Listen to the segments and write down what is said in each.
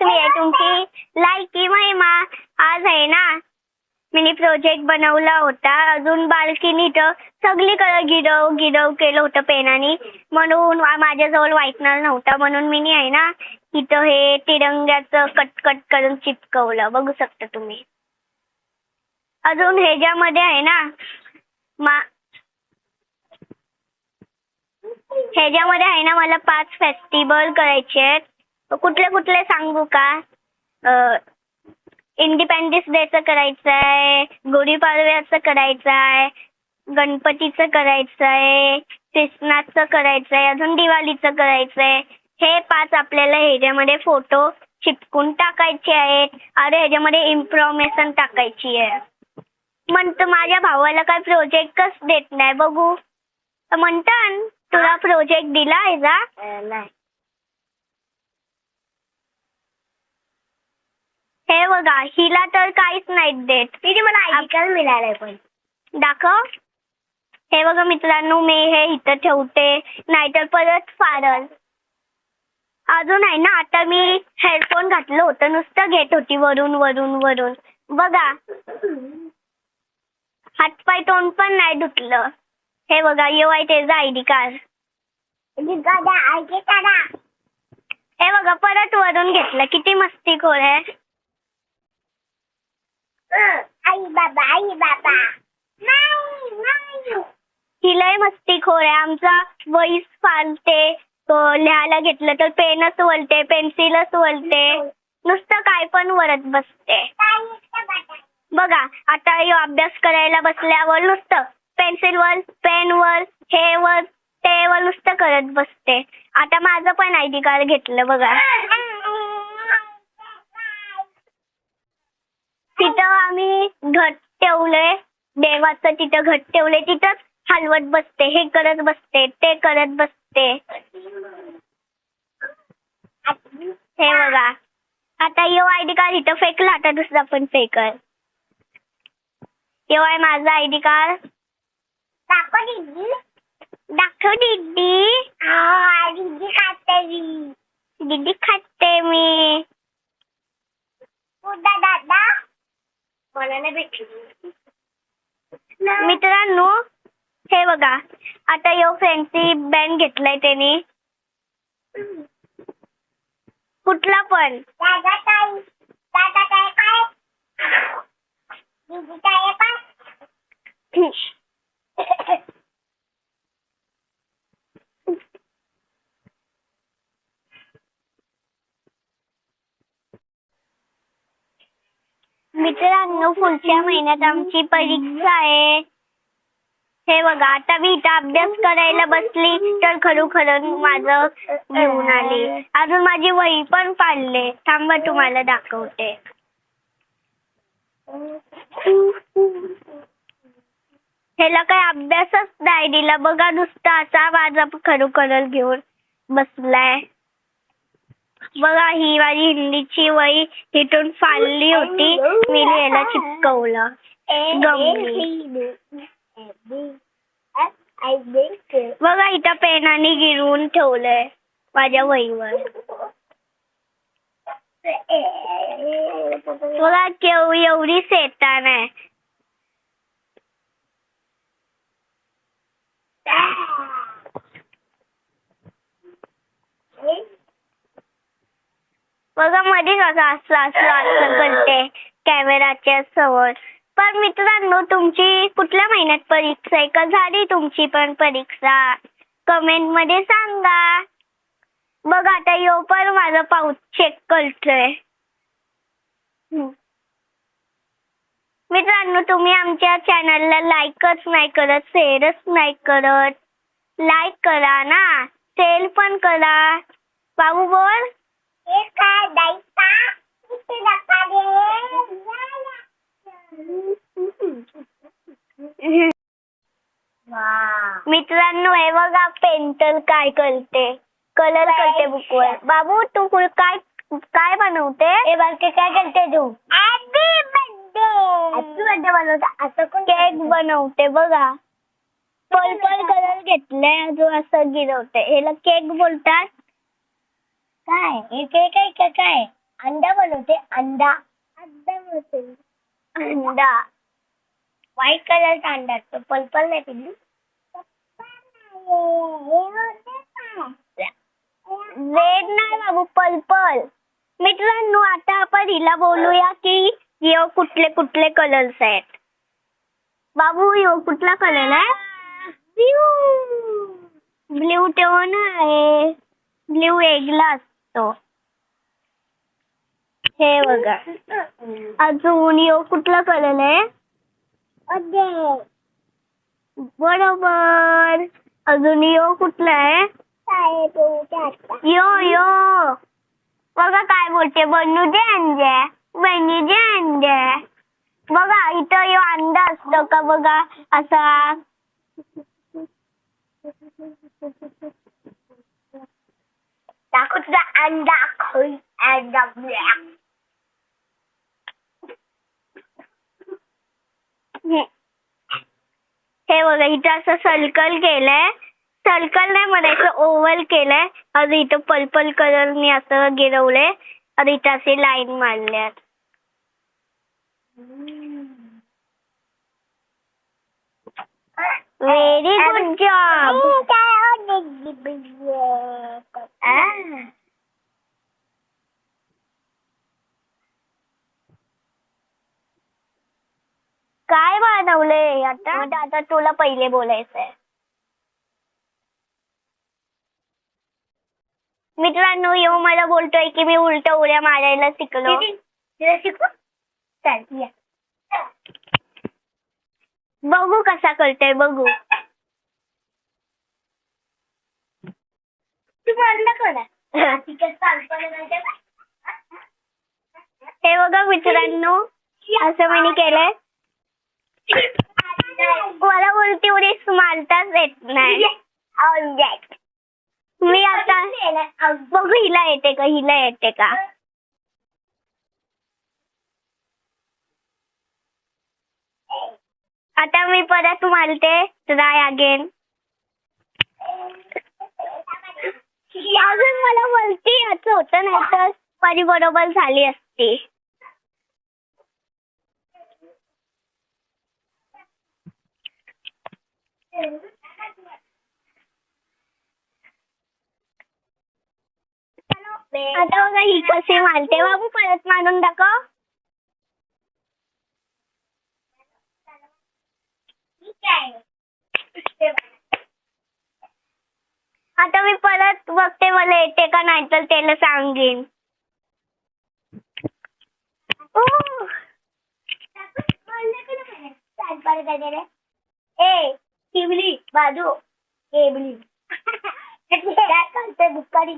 मी आहे. तुमची लायकी महिमा आज आहे ना? मी प्रोजेक्ट बनवला होता. अजून बालकीनी इथं सगळीकडे गिरव गिरव केलं होतं पेनाने. म्हणून माझ्याजवळ व्हाईटनर नव्हता. म्हणून मी आहे ना इथं हे तिरंग्याचं कट कट करून चिपकवलं. बघू शकता तुम्ही. अजून ह्याच्यामध्ये आहे ना मा ह्याच्यामध्ये आहे ना मला पाच फेस्टिवल करायचे आहेत. कुठले कुठले सांगू का? इंडिपेंडन्स डेचं करायचं आहे गुढीपाडव्याचं करायचं आहे गणपतीचं करायचं आहे ख्रिसमसचं करायचं आहे अजून दिवाळीचं करायचं आहे हे पाच आपल्याला ह्याच्यामध्ये फोटो चिपकून टाकायचे आहेत. अरे ह्याच्यामध्ये इन्फॉर्मेशन टाकायची आहे. म्हणतो माझ्या भावाला काय प्रोजेक्टच देत नाही बघू. म्हणतान तुला प्रोजेक्ट दिला आहे का? नाही. बघा हिला तर काहीच नाही देत. तिथे मला आयडी कार्ड मिळालंय पण. दाखव. हे बघा मित्रांनो मी हे इथं ठेवते. नाहीतर परत फारल. अजून आहे ना आता मी हेडफोन घातलं होतं. नुसतं घेत होती वरून वरून वरून. बघा. हातपाय तोंड पण नाही धुतलं. हे बघा येऊ आहे त्याचं आय डी कार्ड. हे बघा परत वरून घेतलं. किती मस्तीखोर आहे. आई बाबा आई बाबा. नाही नाही. ही लय मस्तीखोर आहे. आमचा वहीच फालते. लिहायला घेतलं तर पेनच वलते पेन्सिलच वलते. नुसतं काय पण वरत बसते. बघा आता अभ्यास करायला बसल्यावर नुसतं पेन्सिलवर पेनवर हे वर ते वर नुसतं करत बसते. आता माझं पण आय डी कार्ड घेतलं बघा. तिथं आम्ही घट ठेवलंय देवाचं तिथं घट ठेवलंय तिथंच हलवत बसते. हे करत बसते ते करत बसते. हे बघा. आता यो आय डी कार्ड इथं फेकला आता दुसरा पण फेकल यो आहे माझा आय डी कार्ड. दाखव दीदी. दाखव दीदी. हा दीदी खाते मी. दीदी खाते मी. उद्या दादा. मला नाही भेटली मित्रांनो हे बघा. आता यो फॅन्सी बँड घेतलाय त्याने. कुठला पण. दादा काय दादा काय काय दीदी काय काय मित्रांनो पुढच्या महिन्यात आमची परीक्षा आहे. हे बघा आता मी इथं अभ्यास करायला बसली तर खरोखर माझं घेऊन आली. अजून माझी वही पण पाडले. थांबा तुम्हाला दाखवते. ह्याला काय अभ्यासच नाही दिला. बघा नुसता असा माझा खरोखर घेऊन बसलाय. बघा ही माझी हिंदीची वही तिथून फाडली होती. मी लिहायला चिपकवलं. गमली बघा इथं पेनाने गिरवून ठेवलंय माझ्या वहीवर. बघा केव एवढी सेतान आहे. बघा मध्ये कसं असं असं असं करते कॅमेराच्या समोर. पण मित्रांनो तुमची कुठल्या महिन्यात परीक्षा आहे? का झाली तुमची पण परीक्षा? कमेंटमध्ये सांगा. बघ आता यो पण माझा पाऊच चेक करतोय. मित्रांनो तुम्ही आमच्या चॅनलला लाईकच नाही करत शेअरच नाही करत. लाईक करा ना. सेल पण करा. बाबू बोल. मित्रांनो हे बघा पेंटल काय करते? कलर करते बुकवर. बाबू तू कुल काय काय बनवते? हे बालके काय करते तू? हॅपी बर्थडे बनवता असं कोण केक बनवते बघा. पर्पल कलर घेतलाय अजून असं गिरवते. ह्याला केक बोलतात. काय? हे काय काय काय? अंडा बनवते अंडा. अंडा बनवते. अंडा. व्हाईट कलरचा अंडा असतो. पर्पल नाही पिल्लू? रेड नाही बाबू पर्पल मित्रांनो आता आपण हिला बोलूया की यो कुठले कुठले कलर्स आहेत? बाबू यो कुठला कलर आहे? ब्ल्यू. टोन आहे. ब्ल्यू असतो हे बघा. अजून यो कुठला कलर आहे? बरोबर. अजून यो कुठला आहे? यो यो. बघा काय बोलते. बनू दे अंडे बनू दे अंडे बघा इथं यो अंडा असतो का बघा? असा. दाखव तुझा अंडा खोल अंडा ब्लॅक हे बघा इथं असं सर्कल केलंय. सर्कल नाही म्हणायचं ओव्हल केलंय. अजून इथं पर्पल कलरने असं गिरवलंय. आणि इथं असे लाईन मारल्यात व्हेरी गुड जॉब काय बनवलंय आता आता तुला पहिले बोलायचंय. मित्रांनो यो मला बोलतोय की मी उलट उड्या मारायला शिकलो. बघू कसा करतोय बघू. तू हे बघा मित्रांनो असं मी केलंय. मला उलटी उडी मारताच येत नाही. मी आता बघू हिला येते का हिला येते का? आता मी परत मारते ट्राय अगेन. अजून मला बोलती असं होतं नाही तर परी बरोबर झाली असती. आता बघा ही कसे मानते बाबू परत मानून दाखव. आता मी परत बघते मला येते का नाही तर त्याला सांगेन. ए! चिमली बाजू केबली करते दुपारी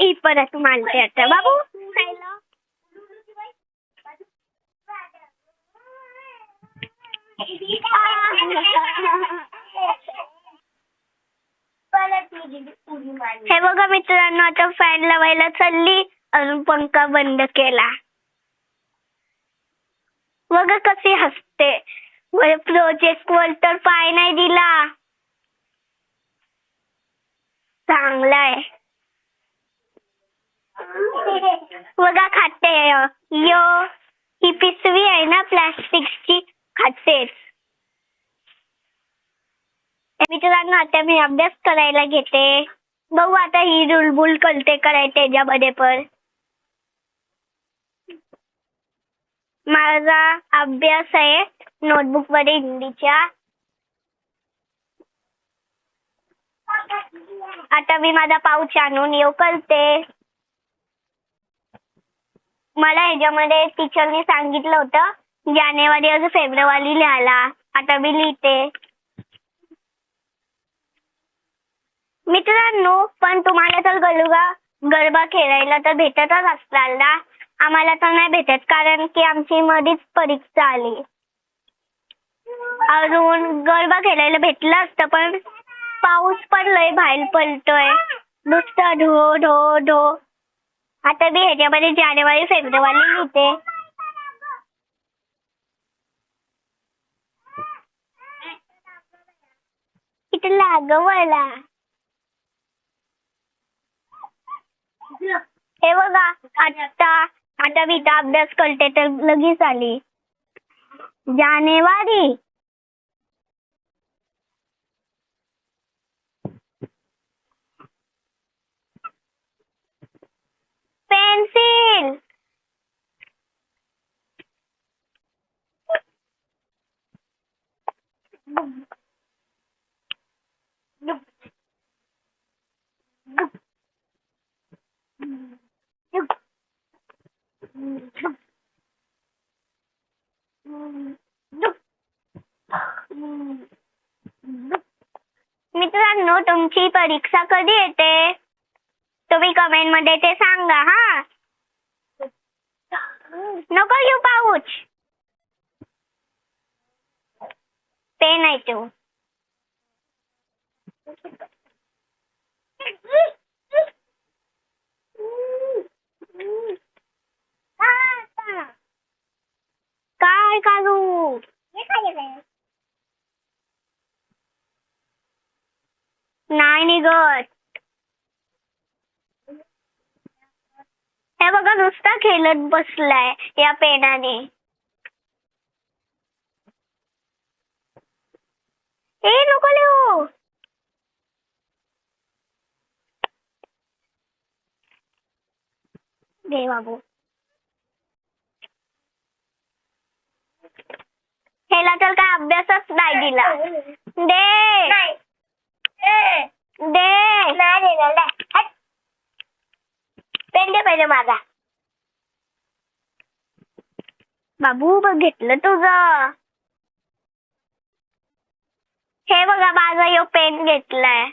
ही परत मानते आता बाबू खायला हे बघा मित्रांनो आता फॅन लावायला चालली. अजून पंखा बंद केला. बघा कशी हसते. प्रोजेक्ट वर तर पाय नाही दिला. चांगलाय. बघा खाते. यो ही पिशवी आहे ना प्लास्टिकची खातेच. मित्रांनो आता मी अभ्यास करायला घेते. बघू आता ही रुलबुल कळते कराय त्याच्यामध्ये पण. माझा अभ्यास आहे नोटबुकमध्ये हिंदीच्या आता मी माझा पाऊच आणून येऊ करते. मला ह्याच्यामध्ये टीचरनी सांगितलं होतं जानेवारी अजून फेब्रुवारी लिहायला. आता मी लिहिते. मित्रांनो पण तुम्हाला तर गलुगा गरबा खेळायला तर भेटतच असणार ना? आम्हाला तर नाही भेटत कारण की आमची मधीच परीक्षा आली. अजून गरबा खेळायला भेटलं असतं पण पाऊस पडलाय बाहेर पडतोय. नुसता धो धो धो आता मी ह्याच्यामध्ये जानेवारी फेब्रुवारी येते लाग मला. हे बघा आता आता मी इथं अभ्यास करते तर लगेच आली. जानेवारी. पेन्सिल. तुमची परीक्षा कधी येते? तुम्ही कमेंटमध्ये ते सांगा हा. नको घेऊ पाऊच. ते नाही तू. काय काढू नाही निघत. हे बघा नुसता खेळत बसलाय या पेनाने. ए नको लिहू. दे बाबू. ह्याला तर काय अभ्यासच नाही दिला. दे. दे पेन दे पहिले माझा बाबू बघ घेतलं तुझं हे बघा माझा यो पेन घेतलाय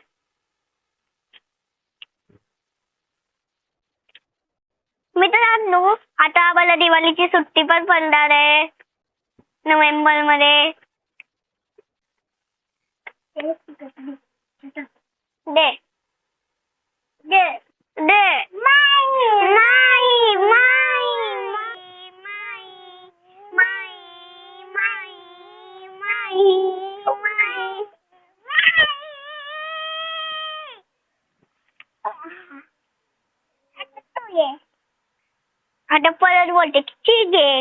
मित्रांनो आता आम्हाला दिवाळीची सुट्टी पण पडणार आहे नोव्हेंबरमध्ये दे दे दे नाही नाही नाही आता परत बोलते ठीक आहे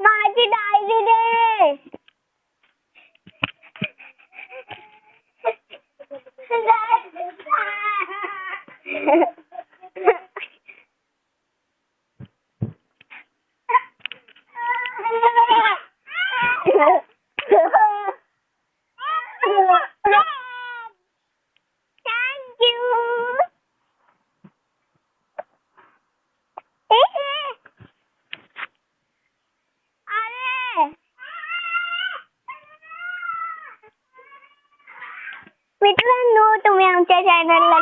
माझी डायरी दे Thank you. अरे मित्रांनो तुम्ही आमच्या